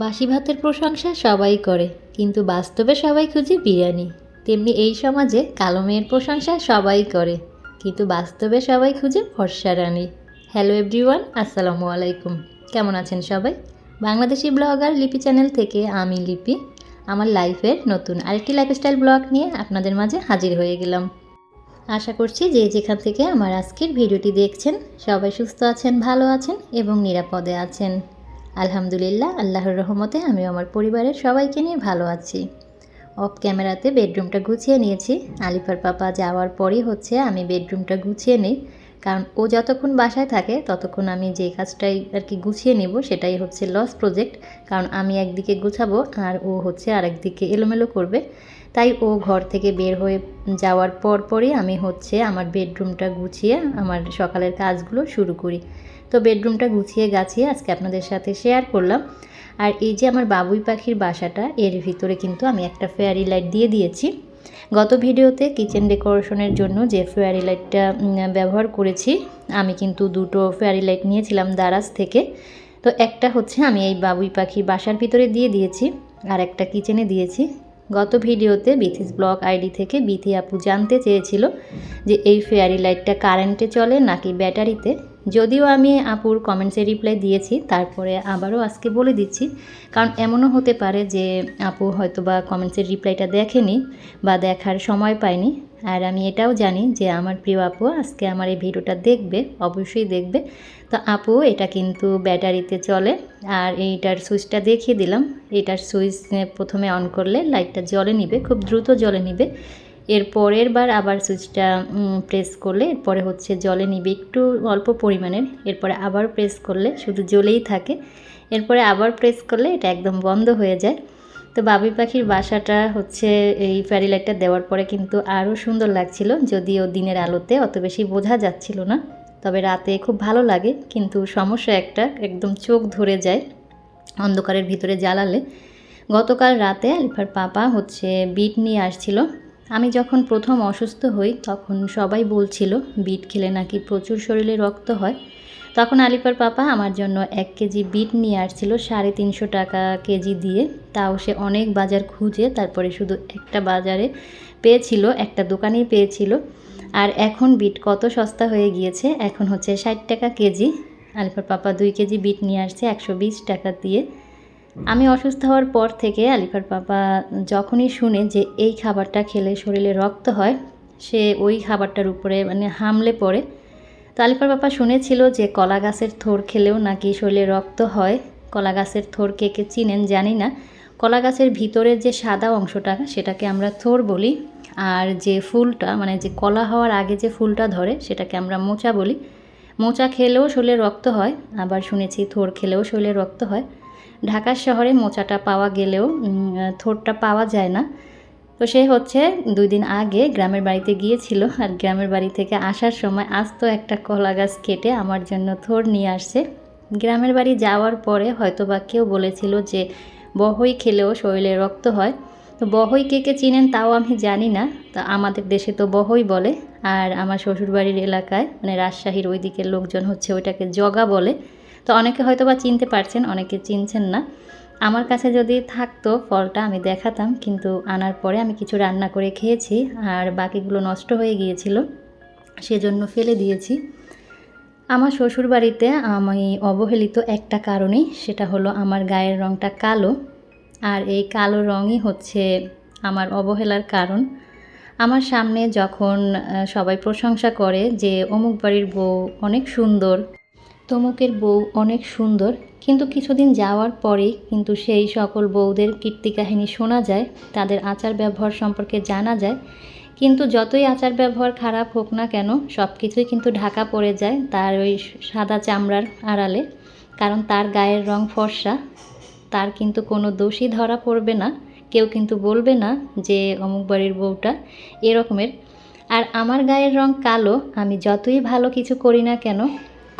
বাসি ভাতের প্রশংসা সবাই করে, কিন্তু বাস্তবে সবাই খুঁজে বিরিয়ানি। তেমনি এই সমাজে কালো মেয়ের প্রশংসা সবাই করে, কিন্তু বাস্তবে সবাই খুঁজে ফর্সা রানী। হ্যালো এভরিওয়ান, আসসালামু আলাইকুম। কেমন আছেন সবাই? বাংলাদেশি ব্লগার লিপি চ্যানেল থেকে আমি লিপি। আমার লাইফের নতুন আরেকটি লাইফস্টাইল ব্লগ নিয়ে আপনাদের মাঝে হাজির হয়ে গেলাম। আশা করছি যে যেখান থেকে আমার আজকের ভিডিওটি দেখছেন, সবাই সুস্থ আছেন, ভালো আছেন এবং নিরাপদে আছেন। আলহামদুলিল্লাহ, আল্লাহর রহমতে আমি আমার পরিবারের সবাইকে নিয়ে ভালো আছি। অফ ক্যামেরাতে বেডরুমটা গুছিয়ে নিয়েছি। আলিফার পাপা যাওয়ার পরই হচ্ছে আমি বেডরুমটা গুছিয়ে নিই। কারণ ও যতক্ষণ বাসায় থাকে, ততক্ষণ আমি যে কাজটাই আর কি গুছিয়ে নেব, সেটাই হচ্ছে লস প্রজেক্ট কারণ আমি একদিকে গুছাবো আর ও হচ্ছে আরেকদিকে এলোমেলো করবে। তাই ও ঘর থেকে বের হয়ে যাওয়ার পর পরই আমি হচ্ছে আমার বেডরুমটা গুছিয়ে আমার সকালের কাজগুলো শুরু করি। তো বেডরুমটা গুছিয়ে গাছিয়ে আজকে আপনাদের সাথে শেয়ার করলাম। আর এই যে আমার বাবুই পাখির বাসাটা, এর ভিতরে কিন্তু আমি একটা ফেয়ারি লাইট দিয়ে দিয়েছি। গত ভিডিওতে কিচেন ডেকোরেশনের জন্য যে ফেয়ারি লাইটটা ব্যবহার করেছি, আমি কিন্তু দুটো ফেয়ারি লাইট নিয়েছিলাম দারাজ থেকে। তো একটা হচ্ছে আমি এই বাবুই পাখির বাসার ভিতরে দিয়ে দিয়েছি, আর একটা কিচেনে দিয়েছি। গত ভিডিওতে বিথিস ব্লগ আইডি থেকে বিথি আপু জানতে চেয়েছিল যে এই ফেয়ারি লাইটটা কারেন্টে চলে নাকি ব্যাটারিতে যদিও আমি আপুর কমেন্টসে রিপ্লাই দিয়েছি, তারপরে আবারও আজকে বলে দিচ্ছি। কারণ এমনও হতে পারে যে আপু হয়তো বা কমেন্টসের রিপ্লাইটা দেখেনি বা দেখার সময় পায়নি। আর আমি এটাও জানি যে আমার প্রিয় আপু আজকে আমার এই ভিডিওটা দেখবে, অবশ্যই দেখবে। তো আপু, এটা কিন্তু ব্যাটারিতে চলে। আর এইটার সুইচটা দেখিয়ে দিলাম। এটার সুইচ প্রথমে অন করলে লাইটটা জলে নিবে, খুব দ্রুত জলে নিবে। এর পরের বার আবার সুইচটা প্রেস করলে এরপরে হচ্ছে জলে নিবে। একটু অল্প পরিমাণের এরপরে আবার প্রেস করলে, শুধু জ্বলেই থাকে। এরপরে আবার প্রেস করলে এটা একদম বন্ধ হয়ে যায়। তো বাবুই পাখির বাসাটা হচ্ছে এই ফ্যারি লাইটটা দেওয়ার পরে কিন্তু আরও সুন্দর লাগছিল, যদিও দিনের আলোতে অত বেশি বোঝা যাচ্ছিল না। তবে রাতে খুব ভালো লাগে, কিন্তু সমস্যা একটা, একদম চোখ ধরে যায় অন্ধকারের ভিতরে জ্বালালে। গতকাল রাতে আলিফার পাপা হচ্ছে বিট নিয়ে আসছিল। আমি যখন প্রথম অসুস্থ হই, তখন সবাই বলছিল, বিট খেলে নাকি প্রচুর শরীরে রক্ত হয়? তখন আলিপার পাপা আমার জন্য এক কেজি বিট নিয়ে আসছিল সাড়ে তিনশো টাকা কেজি দিয়ে। তাও সে অনেক বাজার খুঁজে, তারপরে শুধু একটা বাজারে পেয়েছিল, একটা দোকানেই পেয়েছিল। আর এখন বিট কত সস্তা হয়ে গিয়েছে, এখন হচ্ছে ষাট টাকা কেজি। আলিফার পাপা দুই কেজি বিট নিয়ে আসছে একশো বিশ টাকা দিয়ে। আমি অসুস্থ হওয়ার পর থেকে আলিফার বাবা যখনই শুনে যে এই খাবারটা খেলে শরীরে রক্ত হয়, সে ওই খাবারটার উপরে মানে হামলে পড়ে। তো আলিফার পাপা শুনেছিল যে কলা গাছের থোর খেলেও নাকি শরীরে রক্ত হয়। কলা গাছের থোর কে কে চিনেন জানি না। কলা গাছের ভিতরের যে সাদা অংশটা, সেটাকে আমরা থোর বলি। আর যে ফুলটা মানে যে কলা হওয়ার আগে যে ফুলটা ধরে, সেটাকে আমরা মোচা বলি। মোচা খেলেও শরীরে রক্ত হয়, আবার শুনেছি থোর খেলেও শরীরে রক্ত হয়। ঢাকার শহরে মোচাটা পাওয়া গেলেও থোরটা পাওয়া যায় না। তো সে হচ্ছে দুই দিন আগে গ্রামের বাড়িতে গিয়েছিল আর গ্রামের বাড়ি থেকে আসার সময় আস্ত একটা কলা গাছ কেটে আমার জন্য থোর নিয়ে আসছে। গ্রামের বাড়ি যাওয়ার পরে হয়তো বা কেউ বলেছিল যে বহই খেলেও শরীরে রক্ত হয়। তো বহই কে কে চিনেন তাও আমি জানি না। তা আমাদের দেশে তো বহই বলে আর আমার শ্বশুরবাড়ির এলাকায় মানে রাজশাহীর ওই দিকের লোকজন হচ্ছে ওইটাকে জগা বলে। তো অনেকে হয়তো বা চিনতে পারছেন, অনেকে চিনছেন না। আমার কাছে যদি থাকতো ফলটা আমি দেখাতাম, কিন্তু আনার পরে আমি কিছু রান্না করে খেয়েছি আর বাকিগুলো নষ্ট হয়ে গিয়েছিল, সেজন্য ফেলে দিয়েছি। আমার শ্বশুর বাড়িতে আমি অবহেলিত একটা কারণেই, সেটা হলো আমার গায়ের রঙটা কালো, আর এই কালো রঙই হচ্ছে আমার অবহেলার কারণ। আমার সামনে যখন সবাই প্রশংসা করে যে অমুক বাড়ির বউ অনেক সুন্দর তমুকের বউ অনেক সুন্দর, কিন্তু কিছুদিন যাওয়ার পরেই কিন্তু সেই সকল বউদের কীর্তি কাহিনী শোনা যায়, তাদের আচার ব্যবহার সম্পর্কে জানা যায়। কিন্তু যতই আচার ব্যবহার খারাপ হোক না কেন, সব কিছুই কিন্তু ঢাকা পড়ে যায় তার ওই সাদা চামড়ার আড়ালে। কারণ তার গায়ের রং ফর্সা, তার কিন্তু কোনো দোষী ধরা পড়বে না। কেউ কিন্তু বলবে না যে অমুক বাড়ির বউটা এরকমের আর আমার গায়ের রং কালো, আমি যতই ভালো কিছু করি না কেন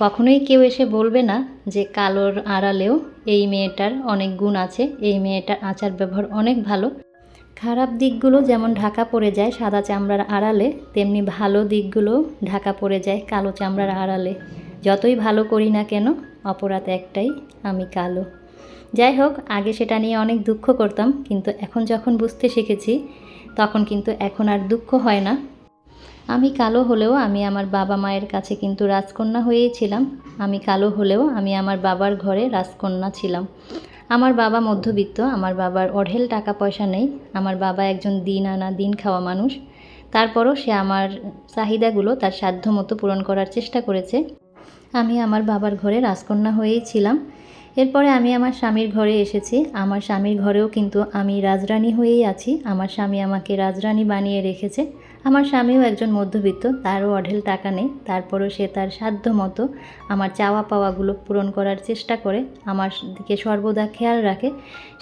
কখনোই কেউ এসে বলবে না যে কালোর আড়ালেও এই মেয়েটার অনেক গুণ আছে, এই মেয়েটার আচার ব্যবহার অনেক ভালো। খারাপ দিকগুলো যেমন ঢাকা পড়ে যায় সাদা চামড়ার আড়ালে, তেমনি ভালো দিকগুলো ঢাকা পড়ে যায় কালো চামড়ার আড়ালে। যতই ভালো করি না কেন, অপরাধ একটাই, আমি কালো। যাই হোক, আগে সেটা নিয়ে অনেক দুঃখ করতাম, কিন্তু এখন যখন বুঝতে শিখেছি, তখন কিন্তু এখন আর দুঃখ হয় না। আমি কালো হলেও আমি আমার বাবা মায়ের কাছে কিন্তু রাজকন্যা হয়েই ছিলাম। আমি কালো হলেও আমি আমার বাবার ঘরে রাজকন্যা ছিলাম। আমার বাবা মধ্যবিত্ত, আমার বাবার অঢেল টাকা পয়সা নেই, আমার বাবা একজন দিন আনা, দিন খাওয়া মানুষ। তারপরও সে আমার চাহিদাগুলো তার সাধ্য মতো পূরণ করার চেষ্টা করেছে। আমি আমার বাবার ঘরে রাজকন্যা হয়েই ছিলাম। এরপরে আমি আমার স্বামীর ঘরে এসেছি। আমার স্বামীর ঘরেও কিন্তু আমি রাজরানী হয়েই আছি। আমার স্বামী আমাকে রাজরানী বানিয়ে রেখেছে। আমার স্বামীও একজন মধ্যবিত্ত, তারও অঢেল টাকা নেই, তারপরও সে তার সাধ্য মতো আমার চাওয়া পাওয়াগুলো পূরণ করার চেষ্টা করে, আমার দিকে সর্বদা খেয়াল রাখে।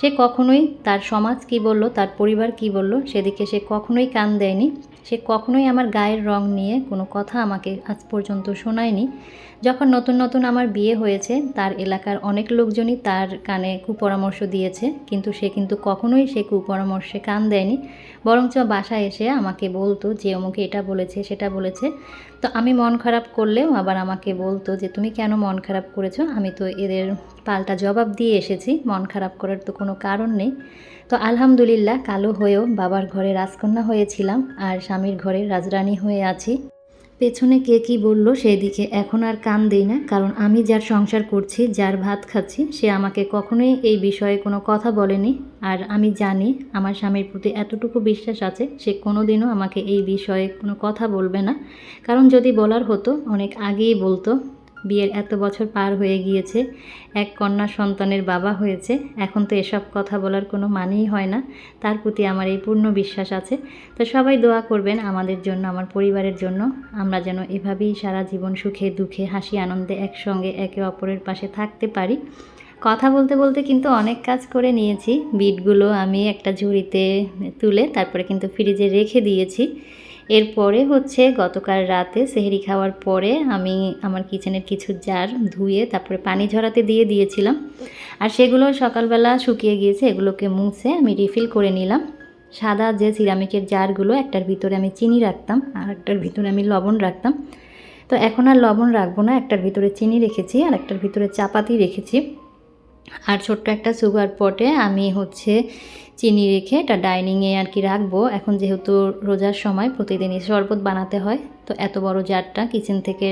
সে কখনোই তার সমাজ কি বলল, তার পরিবার কি বলল, সেদিকে সে কখনোই কান দেয়নি। সে কখনোই আমার গায়ের রং নিয়ে কোনো কথা আমাকে আজ পর্যন্ত শোনায়নি। যখন নতুন নতুন আমার বিয়ে হয়েছে, তার এলাকার অনেক লোকজনই তার কানে কুপরামর্শ দিয়েছে, কিন্তু সে কিন্তু কখনোই সে কুপরামর্শে কান দেয়নি। বরঞ্চ বাসায় এসে আমাকে বলতো যে অমুকে এটা বলেছে, সেটা বলেছে। তো আমি মন খারাপ করলেও আবার আমাকে বলতো যে, তুমি কেন মন খারাপ করেছ? আমি তো এদের পাল্টা জবাব দিয়ে এসেছি, মন খারাপ করার তো কোনো কারণ নেই। তো আলহামদুলিল্লাহ, কালো হয়েও বাবার ঘরে রাজকন্যা হয়েছিলাম আর স্বামীর ঘরে রাজরানী হয়ে আছি। পেছনে কে কি বলল সেদিকে এখন আর কান দেই না, কারণ আমি যার সংসার করছি, যার ভাত খাচ্ছি, সে আমাকে কখনোই এই বিষয়ে কোনো কথা বলেনি। আর আমি জানি আমার স্বামীর প্রতি এতটুকু বিশ্বাস আছে, সে কোনোদিনও আমাকে এই বিষয়ে কোনো কথা বলবে না। কারণ যদি বলার হতো, অনেক আগেই বলতো বিয়ের এত বছর পার হয়ে গিয়েছে, এক কন্যা সন্তানের বাবা হয়েছে, এখন তো এসব কথা বলার কোনো মানেই হয় না, তার প্রতি আমার এই পূর্ণ বিশ্বাস আছে। তো সবাই দোয়া করবেন আমাদের জন্য, আমার পরিবারের জন্য, আমরা যেন এভাবেই সারা জীবন সুখে, দুঃখে, হাসি, আনন্দে একসঙ্গে একে অপরের পাশে থাকতে পারি। কথা বলতে বলতে কিন্তু অনেক কাজ করে নিয়েছি, বিটগুলো আমি একটা ঝুড়িতে তুলে তারপরে কিন্তু ফ্রিজে রেখে দিয়েছি। এরপরে হচ্ছে গতকাল রাতে সেহেরি খাওয়ার পরে আমি আমার কিচেনের কিছু জার ধুয়ে তারপরে পানি ঝরাতে দিয়ে দিয়েছিলাম। আর সেগুলো সকালবেলা শুকিয়ে গিয়েছে, এগুলোকে মুছে আমি রিফিল করে নিলাম। সাদা যে সিরামিকের জারগুলো, একটার ভিতরে আমি চিনি রাখতাম আর একটার ভিতরে আমি লবণ রাখতাম। তো এখন আর লবণ রাখব না, একটার ভিতরে চিনি রেখেছি আর একটার ভিতরে চাপাতি রেখেছি। আর ছোট্ট একটা সুগার পটে আমি হচ্ছে চিনি রেখে এটা ডাইনিংয়ে আর কি রাখব। এখন যেহেতু রোজার সময়, প্রতিদিনই শরবত বানাতে হয়, তো এত বড় জারটা কিচেন থেকে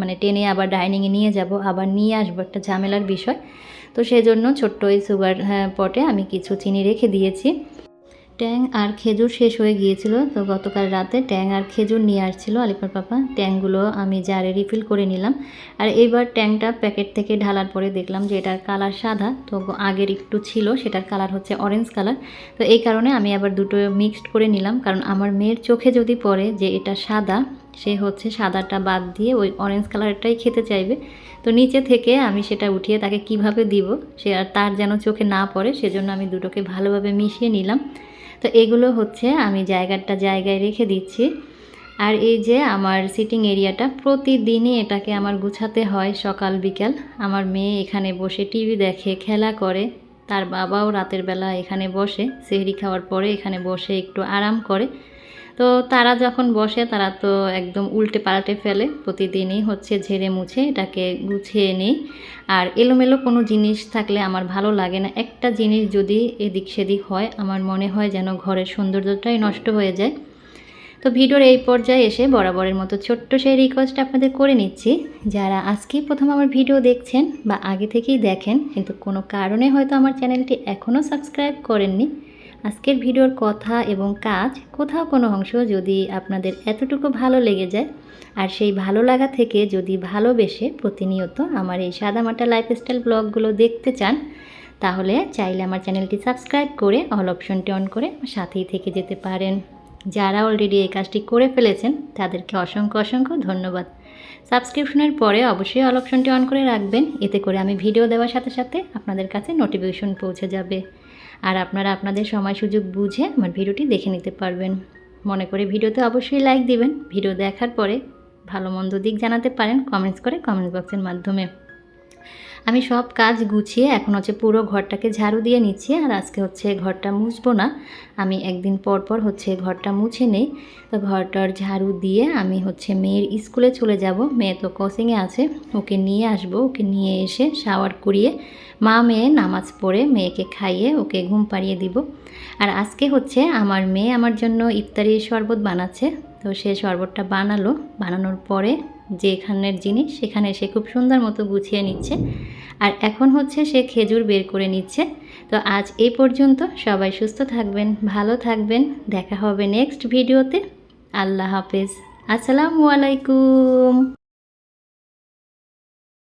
মানে টেনে আবার ডাইনিংয়ে নিয়ে যাব, আবার নিয়ে আসব একটা ঝামেলার বিষয়। তো সেজন্য ছোট্ট ওই সুগার পটে আমি কিছু চিনি রেখে দিয়েছি। ট্যাং আর খেজুর শেষ হয়ে গিয়েছিল, তো গতকাল রাতে ট্যাং আর খেজুর নিয়ে আসছিল আলিপার পাপা। ট্যাংগুলো আমি জারে রিফিল করে নিলাম। আর এইবার ট্যাংটা প্যাকেট থেকে ঢালার পরে দেখলাম যে এটার কালার সাদা, তো আগের একটু ছিল, সেটার কালার হচ্ছে অরেঞ্জ কালার তো এই কারণে আমি আবার দুটো মিক্সড করে নিলাম, কারণ আমার মেয়ের চোখে যদি পড়ে যে এটা সাদা, সে হচ্ছে সাদাটা বাদ দিয়ে ওই অরেঞ্জ কালারটাই খেতে চাইবে। তো নিচে থেকে আমি সেটা উঠিয়ে তাকে কীভাবে দিব, সে আর তার যেন চোখে না পড়ে, সেজন্য আমি দুটোকে ভালোভাবে মিশিয়ে নিলাম। তো এগুলো হচ্ছে আমি জায়গাটা জায়গায় রেখে দিচ্ছি। আর এই যে আমার সিটিং এরিয়াটা প্রতিদিনই এটাকে আমার গুছাতে হয় সকাল, বিকাল। আমার মেয়ে এখানে বসে টিভি দেখে, খেলা করে। তার বাবাও রাতের বেলা এখানে বসে, সেহরি খাওয়ার পরে এখানে বসে একটু আরাম করে। তো তারা যখন বসে, তারা তো একদম উল্টে পাল্টে ফেলে। প্রতিদিনই হচ্ছে ঝেড়ে মুছে এটাকে গুছিয়ে নিই। আর এলোমেলো কোনো জিনিস থাকলে আমার ভালো লাগে না। একটা জিনিস যদি এদিক সেদিক হয়, আমার মনে হয় যেন ঘরের সৌন্দর্যটাই নষ্ট হয়ে যায়। তো ভিডিওর এই পর্যায়ে এসে বরাবরের মতো ছোট্ট সেই রিকোয়েস্ট আপনাদের করে নিচ্ছি। যারা আজকেই প্রথম আমার ভিডিও দেখছেন বা আগে থেকেই দেখেন, কিন্তু কোনো কারণে হয়তো আমার চ্যানেলটি এখনও সাবস্ক্রাইব করেননি আজকের ভিডিওর কথা এবং কাজ কোথাও কোনো অংশ যদি আপনাদের এতটুকু ভালো লেগে যায়, আর সেই ভালো লাগা থেকে যদি ভালোবেসে প্রতিনিয়ত আমার এই সাদামাটা লাইফস্টাইল ব্লগগুলো দেখতে চান, তাহলে চাইলে আমার চ্যানেলটি সাবস্ক্রাইব করে অল অপশনটি অন করে সাথেই থেকে যেতে পারেন। যারা অলরেডি এই কাজটি করে ফেলেছেন, তাদেরকে অসংখ্য অসংখ্য ধন্যবাদ। সাবস্ক্রিপশনের পরে অবশ্যই অল অপশনটি অন করে রাখবেন, এতে করে আমি ভিডিও দেওয়ার সাথে সাথে আপনাদের কাছে নোটিফিকেশন পৌঁছে যাবে। আর আপনারা আপনাদের সময় সুযোগ বুঝে আমার ভিডিওটি দেখে নিতে পারবেন। মনে করে ভিডিওতে অবশ্যই লাইক দিবেন। ভিডিও দেখার পরে ভালো মন্দ দিক জানাতে পারেন কমেন্টস করে কমেন্ট বক্সের মাধ্যমে। আমি সব কাজ গুছিয়ে এখন হচ্ছে পুরো ঘরটাকে ঝাড়ু দিয়ে নিচ্ছি, আর আজকে হচ্ছে ঘরটা মুছবো না। আমি একদিন পর পর হচ্ছে ঘরটা মুছে নেই। তো ঘরটার ঝাড়ু দিয়ে আমি হচ্ছে মেয়ের স্কুলে চলে যাব। মেয়ে তো কোচিংয়ে আছে, ওকে নিয়ে আসব। ওকে নিয়ে এসে শাওয়ার করিয়ে মা মেয়ে নামাজ পড়ে মেয়েকে খাইয়ে ওকে ঘুম পাড়িয়ে দিব। আর আজকে হচ্ছে আমার মেয়ে আমার জন্য ইফতারির শরবত বানাচ্ছে। তো সে শরবতটা বানালো। বানানোর পরে যেখানের জিনিস সেখানে সে খুব সুন্দর মতো গুছিয়ে নিচ্ছে। আর এখন হচ্ছে সে খেজুর বের করে নিচ্ছে। তো আজ এই পর্যন্ত সবাই সুস্থ থাকবেন, ভালো থাকবেন। দেখা হবে নেক্সট ভিডিওতে। আল্লাহ হাফেজ। আসসালামু আলাইকুম।